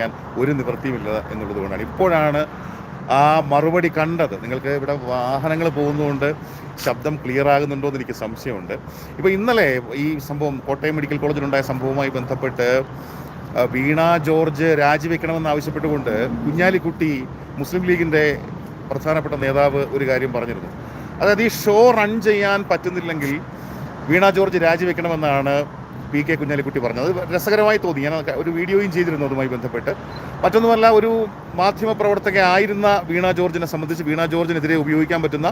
പറയാതിരിക്കാൻ ഒരു നിവൃത്തിയുമില്ല എന്നുള്ളതുകൊണ്ടാണ്. ഇപ്പോഴാണ് ആ മറുപടി കണ്ടത്. നിങ്ങൾക്ക് ഇവിടെ വാഹനങ്ങൾ പോകുന്നതുകൊണ്ട് ശബ്ദം ക്ലിയർ ആകുന്നുണ്ടോ എന്ന് എനിക്ക് സംശയമുണ്ട്. ഇപ്പോൾ ഇന്നലെ ഈ സംഭവം കോട്ടയം മെഡിക്കൽ കോളേജിലുണ്ടായ സംഭവവുമായി ബന്ധപ്പെട്ട് വീണ ജോർജ് രാജിവെക്കണമെന്ന് ആവശ്യപ്പെട്ടുകൊണ്ട് കുഞ്ഞാലിക്കുട്ടി മുസ്ലിം ലീഗിന്റെ പ്രധാനപ്പെട്ട നേതാവ് ഒരു കാര്യം പറഞ്ഞിരുന്നു. അതായത് ഈ ഷോ റൺ ചെയ്യാൻ പറ്റുന്നില്ലെങ്കിൽ വീണ ജോർജ് രാജിവെക്കണമെന്നാണ് പി കെ കുഞ്ഞാലിക്കുട്ടി പറഞ്ഞത്. രസകരമായി തോന്നി. ഞാൻ ഒരു വീഡിയോയും ചെയ്തിരുന്നു അതുമായി ബന്ധപ്പെട്ട്. മറ്റൊന്നുമല്ല ഒരു മാധ്യമ പ്രവർത്തകയായിരുന്ന വീണ ജോർജിനെ സംബന്ധിച്ച് വീണ ജോർജിനെതിരെ ഉപയോഗിക്കാൻ പറ്റുന്ന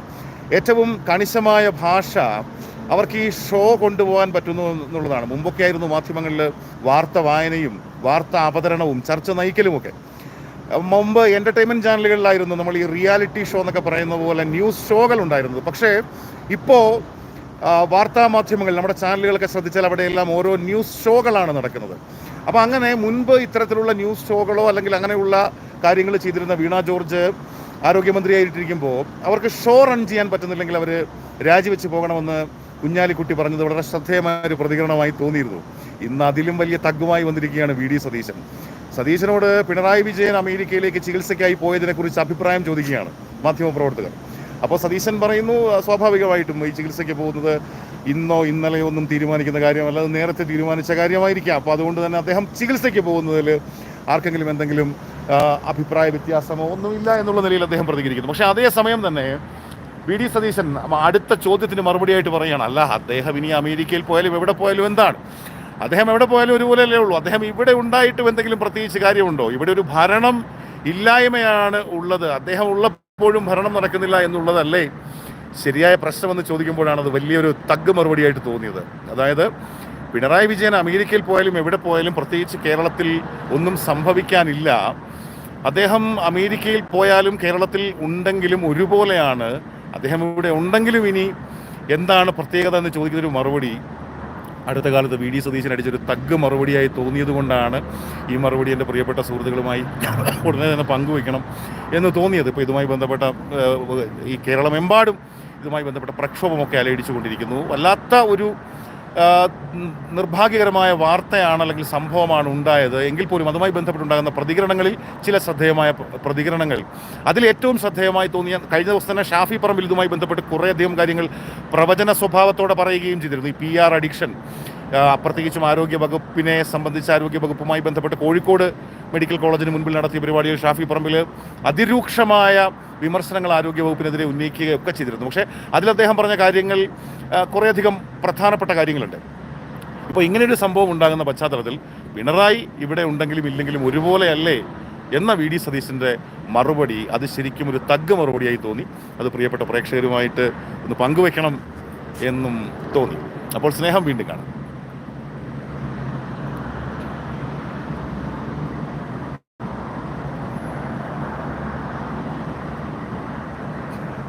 ഏറ്റവും കണിശമായ ഭാഷ അവർക്ക് ഈ ഷോ കൊണ്ടുപോകാൻ പറ്റുന്നു എന്നുള്ളതാണ്. മുമ്പൊക്കെ ആയിരുന്നു മാധ്യമങ്ങളിൽ വാർത്ത വായനയും വാർത്ത അവതരണവും ചർച്ച നയിക്കലുമൊക്കെ. മുമ്പ് എന്റർടൈൻമെന്റ് ചാനലുകളിലായിരുന്നു നമ്മൾ ഈ റിയാലിറ്റി ഷോ എന്നൊക്കെ പറയുന്ന പോലെ ന്യൂസ് ഷോകൾ ഉണ്ടായിരുന്നത്. പക്ഷേ ഇപ്പോൾ വാർത്താ മാധ്യമങ്ങൾ നമ്മുടെ ചാനലുകളൊക്കെ ശ്രദ്ധിച്ചാൽ അവിടെയെല്ലാം ഓരോ ന്യൂസ് ഷോകളാണ് നടക്കുന്നത്. അപ്പോൾ അങ്ങനെ മുൻപ് ഇത്തരത്തിലുള്ള ന്യൂസ് ഷോകളോ അല്ലെങ്കിൽ അങ്ങനെയുള്ള കാര്യങ്ങൾ ചെയ്തിരുന്ന വീണ ജോർജ് ആരോഗ്യമന്ത്രിയായിട്ടിരിക്കുമ്പോൾ അവർക്ക് ഷോ റൺ ചെയ്യാൻ പറ്റുന്നില്ലെങ്കിൽ അവർ രാജിവെച്ച് പോകണമെന്ന് കുഞ്ഞാലിക്കുട്ടി പറഞ്ഞത് വളരെ ശ്രദ്ധേയമായ ഒരു പ്രതികരണമായി തോന്നിയിരുന്നു. ഇന്ന് അതിലും വലിയ തഗ്ഗുമായി വന്നിരിക്കുകയാണ് വി ഡി സതീശൻ. സതീശനോട് പിണറായി വിജയൻ അമേരിക്കയിലേക്ക് ചികിത്സയ്ക്കായി പോയതിനെക്കുറിച്ച് അഭിപ്രായം ചോദിക്കുകയാണ് മാധ്യമപ്രവർത്തകർ. അപ്പോൾ സതീശൻ പറയുന്നു സ്വാഭാവികമായിട്ടും ഈ ചികിത്സയ്ക്ക് പോകുന്നത് ഇന്നോ ഇന്നലെയോ ഒന്നും തീരുമാനിക്കുന്ന കാര്യമല്ല അത് നേരത്തെ തീരുമാനിച്ച കാര്യമായിരിക്കാം. അപ്പോൾ അതുകൊണ്ട് തന്നെ അദ്ദേഹം ചികിത്സയ്ക്ക് പോകുന്നതിൽ ആർക്കെങ്കിലും എന്തെങ്കിലും അഭിപ്രായ വ്യത്യാസമോ ഒന്നുമില്ല എന്നുള്ള നിലയിൽ അദ്ദേഹം പ്രതികരിക്കുന്നു. പക്ഷേ അതേസമയം തന്നെ വി ഡി സതീശൻ അടുത്ത ചോദ്യത്തിന് മറുപടിയായിട്ട് പറയുകയാണ് അല്ല അദ്ദേഹം ഇനി അമേരിക്കയിൽ പോയാലും എവിടെ പോയാലും എന്താണ്? അദ്ദേഹം എവിടെ പോയാലും ഒരുപോലെയല്ലേ ഉള്ളൂ. അദ്ദേഹം ഇവിടെ ഉണ്ടായിട്ടും എന്തെങ്കിലും പ്രത്യേകിച്ച് കാര്യമുണ്ടോ? ഇവിടെ ഒരു ഭരണം ഇല്ലായ്മയാണ് ഉള്ളത്. അദ്ദേഹം ഉള്ളപ്പോഴും ഭരണം നടക്കുന്നില്ല എന്നുള്ളതല്ലേ ശരിയായ പ്രശ്നമെന്ന് ചോദിക്കുമ്പോഴാണ് അത് വലിയൊരു തഗ് മറുപടിയായിട്ട് തോന്നിയത്. അതായത് പിണറായി വിജയൻ അമേരിക്കയിൽ പോയാലും എവിടെ പോയാലും പ്രത്യേകിച്ച് കേരളത്തിൽ ഒന്നും സംഭവിക്കാനില്ല. അദ്ദേഹം അമേരിക്കയിൽ പോയാലും കേരളത്തിൽ ഉണ്ടെങ്കിലും ഒരുപോലെയാണ്. അദ്ദേഹം ഇവിടെ ഉണ്ടെങ്കിലും ഇനി എന്താണ് പ്രത്യേകത എന്ന് ചോദിക്കുന്നൊരു മറുപടി അടുത്ത കാലത്ത് വി ഡി സതീശൻ അടിച്ചൊരു തഗ് മറുപടിയായി തോന്നിയത് കൊണ്ടാണ് ഈ മറുപടി എന്റെ പ്രിയപ്പെട്ട സുഹൃത്തുക്കളുമായി ഉടനെ തന്നെ പങ്കുവയ്ക്കണം എന്ന് തോന്നിയത്. ഇപ്പോൾ ഇതുമായി ബന്ധപ്പെട്ട ഈ കേരളമെമ്പാടും ഇതുമായി ബന്ധപ്പെട്ട പ്രക്ഷോഭമൊക്കെ അലയടിച്ചുകൊണ്ടിരിക്കുന്നു. വല്ലാത്ത ഒരു നിർഭാഗ്യകരമായ വാർത്തയാണ് അല്ലെങ്കിൽ സംഭവമാണ് ഉണ്ടായത്. എങ്കിൽ പോലും അതുമായി ബന്ധപ്പെട്ടുണ്ടാകുന്ന പ്രതികരണങ്ങളിൽ ചില ശ്രദ്ധേയമായ പ്രതികരണങ്ങൾ. അതിൽ ഏറ്റവും ശ്രദ്ധേയമായി തോന്നിയ കഴിഞ്ഞ ദിവസം തന്നെ ഷാഫി പറമ്പിൽ ഇതുമായി ബന്ധപ്പെട്ട് കുറേയധികം കാര്യങ്ങൾ പ്രവചന സ്വഭാവത്തോടെ പറയുകയും ചെയ്തിരുന്നു. ഈ പി ആർ അഡിക്ഷൻ പ്രത്യേകിച്ചും ആരോഗ്യ വകുപ്പിനെ സംബന്ധിച്ച് ആരോഗ്യ വകുപ്പുമായി ബന്ധപ്പെട്ട് കോഴിക്കോട് മെഡിക്കൽ കോളേജിന് മുൻപിൽ നടത്തിയ പരിപാടിയിൽ ഷാഫി പറമ്പിൽ അതിരൂക്ഷമായ വിമർശനങ്ങൾ ആരോഗ്യവകുപ്പിനെതിരെ ഉന്നയിക്കുകയൊക്കെ ചെയ്തിരുന്നു. പക്ഷേ അതിൽ അദ്ദേഹം പറഞ്ഞ കാര്യങ്ങൾ കുറേയധികം പ്രധാനപ്പെട്ട കാര്യങ്ങളുണ്ട്. ഇപ്പോൾ ഇങ്ങനെയൊരു സംഭവം ഉണ്ടാകുന്ന പശ്ചാത്തലത്തിൽ പിണറായി ഇവിടെ ഉണ്ടെങ്കിലും ഇല്ലെങ്കിലും ഒരുപോലെയല്ലേ എന്ന വി. ഡി. സതീശന്റെ മറുപടി അത് ശരിക്കും ഒരു തഗ് മറുപടിയായി തോന്നി. അത് പ്രിയപ്പെട്ട പ്രേക്ഷകരുമായിട്ട് ഒന്ന് പങ്കുവെക്കണം എന്നും തോന്നി. അപ്പോൾ സ്നേഹം വീണ്ടും കാണാം.